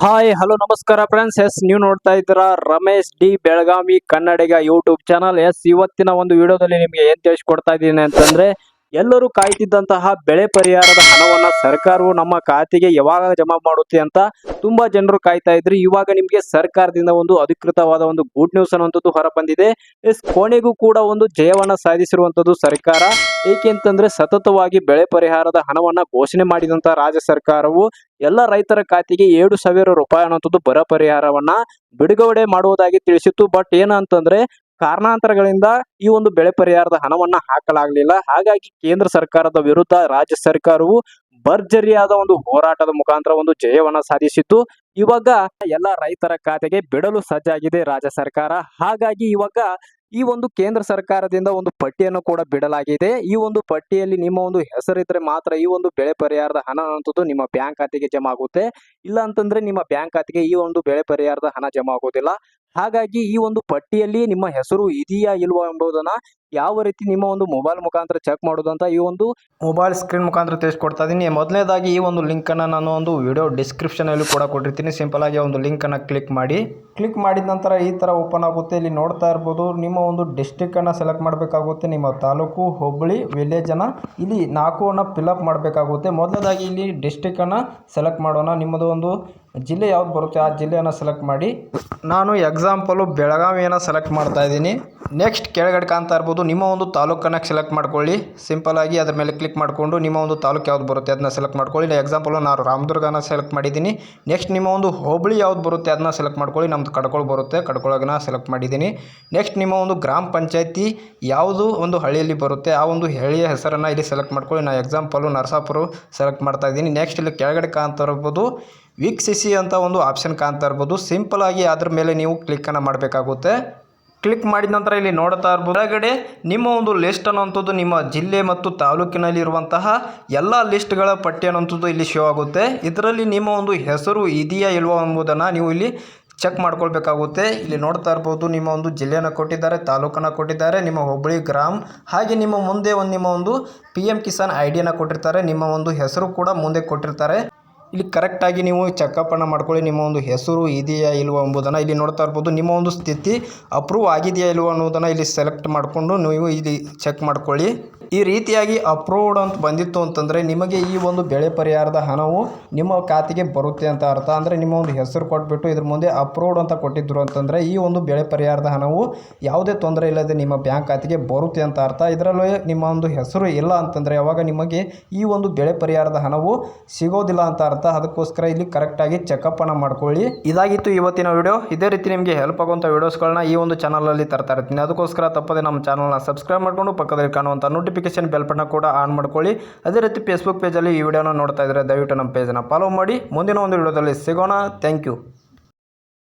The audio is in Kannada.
ಹಾಯ್ ಹಲೋ ನಮಸ್ಕಾರ ಫ್ರೆಂಡ್ಸ್ ಎಸ್ ನೀವು ನೋಡ್ತಾ ಇದ್ದೀರಾ Ramesh D Belagavi Kannadiga YouTube channel yes ಇವತ್ತಿನ ಒಂದು ವಿಡಿಯೋದಲ್ಲಿ ನಿಮಗೆ ಏನ್ ತಿಳಿಸ್ಕೊಡ್ತಾ ಇದ್ದೀನಿ ಅಂತಂದ್ರೆ ಎಲ್ಲರೂ ಕಾಯ್ತಿದ್ದಂತಹ ಬೆಳೆ ಪರಿಹಾರದ ಹಣವನ್ನ ಸರ್ಕಾರವು ನಮ್ಮ ಖಾತೆಗೆ ಯಾವಾಗ ಜಮಾ ಮಾಡುತ್ತೆ ಅಂತ ತುಂಬಾ ಜನರು ಕಾಯ್ತಾ ಇದ್ರು. ಇವಾಗ ನಿಮಗೆ ಸರ್ಕಾರದಿಂದ ಒಂದು ಅಧಿಕೃತವಾದ ಒಂದು ಗುಡ್ ನ್ಯೂಸ್ ಅನ್ನುವಂಥದ್ದು ಹೊರ ಬಂದಿದೆ ಎಸ್ ಕೋಣೆಗೂ ಕೂಡ ಒಂದು ಜಯವನ್ನ ಸಾಧಿಸಿರುವಂತದ್ದು ಸರ್ಕಾರ. ಏಕೆಂತಂದ್ರೆ ಸತತವಾಗಿ ಬೆಳೆ ಪರಿಹಾರದ ಹಣವನ್ನ ಘೋಷಣೆ ಮಾಡಿದಂತ ರಾಜ್ಯ ಸರ್ಕಾರವು ಎಲ್ಲ ರೈತರ ಖಾತೆಗೆ ಏಳು ಸಾವಿರ ರೂಪಾಯಿ ಅನ್ನುವಂಥದ್ದು ಬರ ಪರಿಹಾರವನ್ನ ಬಿಡುಗಡೆ ಮಾಡುವುದಾಗಿ ತಿಳಿಸಿತ್ತು. ಬಟ್ ಏನಂತಂದ್ರೆ ಕಾರಣಾಂತರಗಳಿಂದ ಈ ಒಂದು ಬೆಳೆ ಪರಿಹಾರದ ಹಣವನ್ನ ಹಾಕಲಾಗಲಿಲ್ಲ. ಹಾಗಾಗಿ ಕೇಂದ್ರ ಸರ್ಕಾರದ ವಿರುದ್ಧ ರಾಜ್ಯ ಸರ್ಕಾರವು ಭರ್ಜರಿಯಾದ ಒಂದು ಹೋರಾಟದ ಮುಖಾಂತರ ಒಂದು ಜಯವನ್ನ ಸಾಧಿಸಿತ್ತು. ಇವಾಗ ಎಲ್ಲ ರೈತರ ಖಾತೆಗೆ ಬಿಡಲು ಸಜ್ಜಾಗಿದೆ ರಾಜ್ಯ ಸರ್ಕಾರ. ಹಾಗಾಗಿ ಇವಾಗ ಈ ಒಂದು ಕೇಂದ್ರ ಸರ್ಕಾರದಿಂದ ಒಂದು ಪಟ್ಟಿಯನ್ನು ಕೂಡ ಬಿಡಲಾಗಿದೆ. ಈ ಒಂದು ಪಟ್ಟಿಯಲ್ಲಿ ನಿಮ್ಮ ಒಂದು ಹೆಸರಿದ್ರೆ ಮಾತ್ರ ಈ ಒಂದು ಬೆಳೆ ಪರಿಹಾರದ ಹಣ ಅಂತದ್ದು ನಿಮ್ಮ ಬ್ಯಾಂಕ್ ಖಾತೆಗೆ ಜಮಾ ಆಗುತ್ತೆ. ಇಲ್ಲ ಅಂತಂದ್ರೆ ನಿಮ್ಮ ಬ್ಯಾಂಕ್ ಖಾತೆಗೆ ಈ ಒಂದು ಬೆಳೆ ಪರಿಹಾರದ ಹಣ ಜಮಾ ಆಗೋದಿಲ್ಲ. ಹಾಗಾಗಿ ಈ ಒಂದು ಪಟ್ಟಿಯಲ್ಲಿ ನಿಮ್ಮ ಹೆಸರು ಇದೆಯಾ ಇಲ್ವಾ ಎಂಬುದನ್ನ ಯಾವ ರೀತಿ ನಿಮ್ಮ ಒಂದು ಮೊಬೈಲ್ ಮುಖಾಂತರ ಚೆಕ್ ಮಾಡೋದು ಅಂತ ಈ ಒಂದು ಮೊಬೈಲ್ ಸ್ಕ್ರೀನ್ ಮುಖಾಂತರ ತಿಳಿಸ್ಕೊಡ್ತಾ ಇದ್ದೀನಿ ಮೊದಲನೇದಾಗಿ ಈ ಒಂದು ಲಿಂಕನ್ನು ನಾನು ಒಂದು ವಿಡಿಯೋ ಡಿಸ್ಕ್ರಿಪ್ಷನಲ್ಲಿ ಕೂಡ ಕೊಟ್ಟಿರ್ತೀನಿ. ಸಿಂಪಲ್ ಆಗಿ ಒಂದು ಲಿಂಕನ್ನು ಕ್ಲಿಕ್ ಮಾಡಿ. ಕ್ಲಿಕ್ ಮಾಡಿದ ನಂತರ ಈ ಥರ ಓಪನ್ ಆಗುತ್ತೆ. ಇಲ್ಲಿ ನೋಡ್ತಾ ಇರ್ಬೋದು, ನಿಮ್ಮ ಒಂದು ಡಿಸ್ಟಿಕ್ಕನ್ನು ಸೆಲೆಕ್ಟ್ ಮಾಡಬೇಕಾಗುತ್ತೆ. ನಿಮ್ಮ ತಾಲೂಕು ಹುಬ್ಬಳ್ಳಿ ವಿಲೇಜನ್ನು ಇಲ್ಲಿ ನಾಲ್ಕುವನ್ನು ಫಿಲಪ್ ಮಾಡಬೇಕಾಗುತ್ತೆ. ಮೊದಲನೇದಾಗಿ ಇಲ್ಲಿ ಡಿಸ್ಟಿಕ್ಕನ್ನು ಸೆಲೆಕ್ಟ್ ಮಾಡೋಣ. ನಿಮ್ಮದು ಒಂದು ಜಿಲ್ಲೆ ಯಾವ್ದು ಬರುತ್ತೆ, ಆ ಜಿಲ್ಲೆಯನ್ನು ಸೆಲೆಕ್ಟ್ ಮಾಡಿ. ನಾನು ಎಕ್ಸಾಂಪಲು ಬೆಳಗಾವಿಯನ್ನು ಸೆಲೆಕ್ಟ್ ಮಾಡ್ತಾ ಇದ್ದೀನಿ ನೆಕ್ಸ್ಟ್ ಕೆಳಗಡೆ ಕಾಣ್ತಾ ಇರ್ಬೋದು. ನಿಮ್ಮ ಒಂದು ತಾಲೂಕನ್ನು ಸೆಲೆಕ್ಟ್ ಮಾಡ್ಕೊಳ್ಳಿ. ಸಿಂಪಲ್ ಆಗಿ ಅದ್ರ ಮೇಲೆ ಕ್ಲಿಕ್ ಮಾಡಿಕೊಂಡು ನಿಮ್ಮ ಒಂದು ತಾಲೂಕು ಯಾವ್ದು ಬರುತ್ತೆ ಅದನ್ನ ಸೆಲೆಕ್ಟ್ ಮಾಡ್ಕೊಳ್ಳಿ. ಎಕ್ಸಾಂಪಲ್ ನಾನು ರಾಮದುರ್ಗನ ಸೆಲೆಕ್ಟ್ ಮಾಡಿದ್ದೀನಿ. ನೆಕ್ಸ್ಟ್ ನಿಮ್ಮ ಒಂದು ಹೋಬಳಿ ಯಾವ್ದು ಬರುತ್ತೆ ಅದನ್ನ ಸೆಲೆಕ್ಟ್ ಮಾಡ್ಕೊಳ್ಳಿ. ನಮ್ಮದು ಕಡ್ಕೊಳ್ ಬರುತ್ತೆ. ಕಡ್ಕೊಳಗನ ಸೆಲೆಕ್ಟ್ ಮಾಡಿದ್ದೀನಿ. ನೆಕ್ಸ್ಟ್ ನಿಮ್ಮ ಒಂದು ಗ್ರಾಮ ಪಂಚಾಯತಿ ಯಾವುದು ಒಂದು ಹಳ್ಳಿಯಲ್ಲಿ ಬರುತ್ತೆ ಆ ಒಂದು ಹಳ್ಳಿಯ ಹೆಸರನ್ನು ಇಲ್ಲಿ ಸೆಲೆಕ್ಟ್ ಮಾಡ್ಕೊಳ್ಳಿ. ನಾನು ಎಕ್ಸಾಂಪಲು ನರಸಾಪುರ ಸೆಲೆಕ್ಟ್ ಮಾಡ್ತಾ ಇದ್ದೀನಿ. ನೆಕ್ಸ್ಟ್ ಇಲ್ಲಿ ಕೆಳಗಡೆ ಕಾಣ್ತಾ ಇರ್ಬೋದು. ವೀಕ್ಷಿಸಿ ಅಂತ ಒಂದು ಆಪ್ಷನ್ ಕಾಣ್ತಾ ಇರ್ಬೋದು. ಸಿಂಪಲ್ ಆಗಿ ಅದ್ರ ಮೇಲೆ ನೀವು ಕ್ಲಿಕ್ಕನ್ನು ಮಾಡಬೇಕಾಗುತ್ತೆ. ಕ್ಲಿಕ್ ಮಾಡಿದ ನಂತರ ಇಲ್ಲಿ ನೋಡ್ತಾ ಇರ್ಬೋದು. ಹೊರಗಡೆ ನಿಮ್ಮ ಒಂದು ಲಿಸ್ಟ್ ಅನ್ನುವಂಥದ್ದು ನಿಮ್ಮ ಜಿಲ್ಲೆ ಮತ್ತು ತಾಲೂಕಿನಲ್ಲಿ ಇರುವಂತಹ ಎಲ್ಲ ಲಿಸ್ಟ್ಗಳ ಪಟ್ಟಿ ಅನ್ನುವಂಥದ್ದು ಇಲ್ಲಿ ಶೋ ಆಗುತ್ತೆ. ಇದರಲ್ಲಿ ನಿಮ್ಮ ಒಂದು ಹೆಸರು ಇದೆಯಾ ಇಲ್ವೋ ಎಂಬುದನ್ನು ನೀವು ಇಲ್ಲಿ ಚೆಕ್ ಮಾಡ್ಕೊಳ್ಬೇಕಾಗುತ್ತೆ. ಇಲ್ಲಿ ನೋಡ್ತಾ ಇರ್ಬೋದು, ನಿಮ್ಮ ಒಂದು ಜಿಲ್ಲೆಯನ್ನು ಕೊಟ್ಟಿದ್ದಾರೆ, ತಾಲೂಕನ್ನು ಕೊಟ್ಟಿದ್ದಾರೆ, ನಿಮ್ಮ ಹುಬ್ಬಳ್ಳಿ ಗ್ರಾಮ, ಹಾಗೆ ನಿಮ್ಮ ಮುಂದೆ ಒಂದು ನಿಮ್ಮ ಒಂದು ಪಿ ಎಂ ಕಿಸಾನ್ ಐಡಿಯನ್ನು ಡಿಯನ್ನು ಕೊಟ್ಟಿರ್ತಾರೆ, ನಿಮ್ಮ ಒಂದು ಹೆಸರು ಕೂಡ ಮುಂದೆ ಕೊಟ್ಟಿರ್ತಾರೆ. ಇಲ್ಲಿ ಕರೆಕ್ಟಾಗಿ ನೀವು ಚೆಕಪ್ಪನ್ನು ಮಾಡ್ಕೊಳ್ಳಿ. ನಿಮ್ಮ ಒಂದು ಹೆಸರು ಇದೆಯಾ ಇಲ್ವೋ ಎಂಬುದನ್ನು ಇಲ್ಲಿ ನೋಡ್ತಾ ಇರ್ಬೋದು. ನಿಮ್ಮ ಒಂದು ಸ್ಥಿತಿ ಅಪ್ರೂವ್ ಆಗಿದೆಯಾ ಇಲ್ವೋ ಅನ್ನೋದನ್ನು ಇಲ್ಲಿ ಸೆಲೆಕ್ಟ್ ಮಾಡಿಕೊಂಡು ನೀವು ಇಲ್ಲಿ ಚೆಕ್ ಮಾಡ್ಕೊಳ್ಳಿ. ಈ ರೀತಿಯಾಗಿ ಅಪ್ರೂವ್ಡ್ ಅಂತ ಬಂದಿತ್ತು ಅಂತಂದರೆ ನಿಮಗೆ ಈ ಒಂದು ಬೆಳೆ ಪರಿಹಾರದ ಹಣವು ನಿಮ್ಮ ಖಾತೆಗೆ ಬರುತ್ತೆ ಅಂತ ಅರ್ಥ. ಅಂದರೆ ನಿಮ್ಮ ಒಂದು ಹೆಸರು ಕೊಟ್ಬಿಟ್ಟು ಇದ್ರ ಮುಂದೆ ಅಪ್ರೂವ್ಡ್ ಅಂತ ಕೊಟ್ಟಿದ್ರು ಅಂತಂದರೆ ಈ ಒಂದು ಬೆಳೆ ಪರಿಹಾರದ ಹಣವು ಯಾವುದೇ ತೊಂದರೆ ಇಲ್ಲದೆ ನಿಮ್ಮ ಬ್ಯಾಂಕ್ ಖಾತೆಗೆ ಬರುತ್ತೆ ಅಂತ ಅರ್ಥ. ಇದರಲ್ಲಿ ನಿಮ್ಮ ಒಂದು ಹೆಸರು ಇಲ್ಲ ಅಂತಂದರೆ ಅವಾಗ ನಿಮಗೆ ಈ ಒಂದು ಬೆಳೆ ಪರಿಹಾರದ ಹಣವು ಸಿಗೋದಿಲ್ಲ ಅಂತ ಅರ್ಥ. ಅದಕ್ಕೋಸ್ಕರ ಇಲ್ಲಿ ಕರೆಕ್ಟಾಗಿ ಚೆಕಪ್ಪನ್ನು ಮಾಡ್ಕೊಳ್ಳಿ. ಇದಾಗಿತ್ತು ಇವತ್ತಿನ ವಿಡಿಯೋ ಇದೇ ರೀತಿ ನಿಮಗೆ ಹೆಲ್ಪ್ ಆಗುವಂಥ ವೀಡಿಯೋಸ್ಗಳನ್ನ ಈ ಒಂದು ಚಾನಲಲ್ಲಿ ತರ್ತಾ ಇರ್ತೀನಿ. ಅದಕ್ಕೋಸ್ಕರ ತಪ್ಪದೆ ನಮ್ಮ ಚಾನಲ್ನ ಸಬ್ಸ್ಕ್ರೈಬ್ ಮಾಡಿಕೊಂಡು ಪಕ್ಕದಲ್ಲಿ ಕಾಣುವಂಥ ನೋಟಿಫಿಕೇಶನ್ ಬೆಲ್ ಬಟನ್ ಕೂಡ ಆನ್ ಮಾಡ್ಕೊಳ್ಳಿ. ಅದೇ ರೀತಿ ಫೇಸ್ಬುಕ್ ಪೇಜಲ್ಲಿ ಈ ವಿಡಿಯೋನ ನೋಡ್ತಾ ಇದ್ದರೆ ದಯವಿಟ್ಟು ನಮ್ಮ ಪೇಜನ್ನು ಫಾಲೋ ಮಾಡಿ. ಮುಂದಿನ ಒಂದು ವಿಡಿಯೋದಲ್ಲಿ ಸಿಗೋಣ. Thank you